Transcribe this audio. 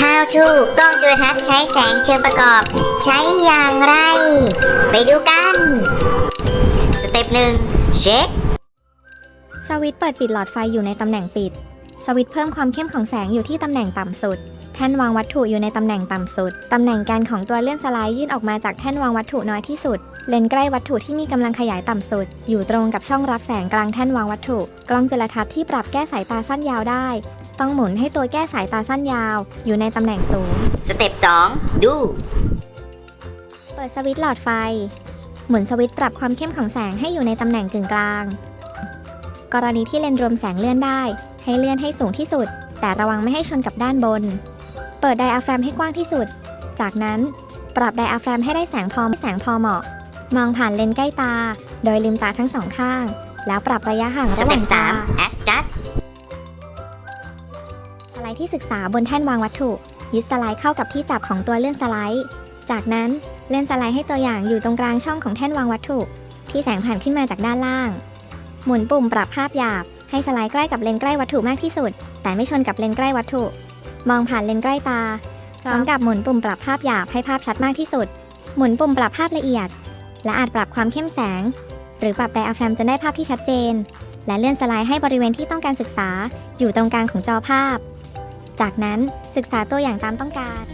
How to กล้องจุลทรรศน์ใช้แสงเชิงประกอบ ใช้อย่างไร ไปดูกันสเต็ปหนึ่งเช็คสวิตช์เปิดปิดหลอดไฟอยู่ในตำแหน่งปิด สวิตช์เพิ่มความเข้มของแสงอยู่ที่ตำแหน่งต่ำสุด แท่นวางวัตถุอยู่ในตำแหน่งต่ำสุด ตำแหน่งแกนของตัวเลื่อนสไลด์ยื่นออกมาจากแท่นวางวัตถุน้อยที่สุด เลนส์ใกล้วัตถุที่มีกำลังขยายต่ำสุด อยู่ตรงกับช่องรับแสงกลางแท่นวางวัตถุ กล้องจุลทรรศน์ที่ปรับแก้สายตาสั้นยาวได้ ต้องหมุนให้ตัวแก้สายตาสั้นยาว อยู่ในตำแหน่งสูง สเต็ปสองดู เปิดสวิตช์หลอดไฟ หมุนสวิตช์ปรับความเข้มของแสงให้อยู่ในตำแหน่งกึ่งกลาง กรณีที่เลนส์รวมแสงเลื่อนได้ ให้เลื่อนให้สูงที่สุด แต่ระวังไม่ให้ชนกับด้านบน เปิดไดอะแฟรมให้กว้างที่สุด จากนั้นปรับไดอะแฟรมให้ได้แสงพอแสงพอเหมาะ มองผ่านเลนส์ใกล้ตา โดยลืมตาทั้งสองข้าง แล้วปรับระยะห่างสระหเต็ว่างปสาตาม adjust สไลด์ที่ศึกษาบนแท่นวางวัตถุ ยึดสไลด์เข้ากับที่จับของตัวเลื่อนสไลด์ จากนั้นเลื่อนสไลด์ให้ตัวอย่างอยู่ตรงกลางช่องของแท่นวางวัตถุ ที่แสงผ่านขึ้นมาจากด้านล่าง หมุนปุ่มปรับภาพหยาบ ให้สไลด์ใกล้กับเลนส์ใกล้วัตถุมากที่สุด แต่ไม่ชนกับเลนส์ใกล้วัตถุ มองผ่านเลนส์ใกล้ตา พร้อมกับหมุนปุ่มปรับภาพหยาบให้ภาพชัดมากที่สุด หมุนปุ่มปรับภาพละเอียด และอาจปรับความเข้มแสง หรือปรับไดอะแฟรมจนได้ภาพที่ชัดเจน และเลื่อนสไลด์ให้บริเวณที่ต้องการศึกษา อยู่ตรงกลางของจอภาพ จากนั้นศึกษาตัวอย่างตามต้องการ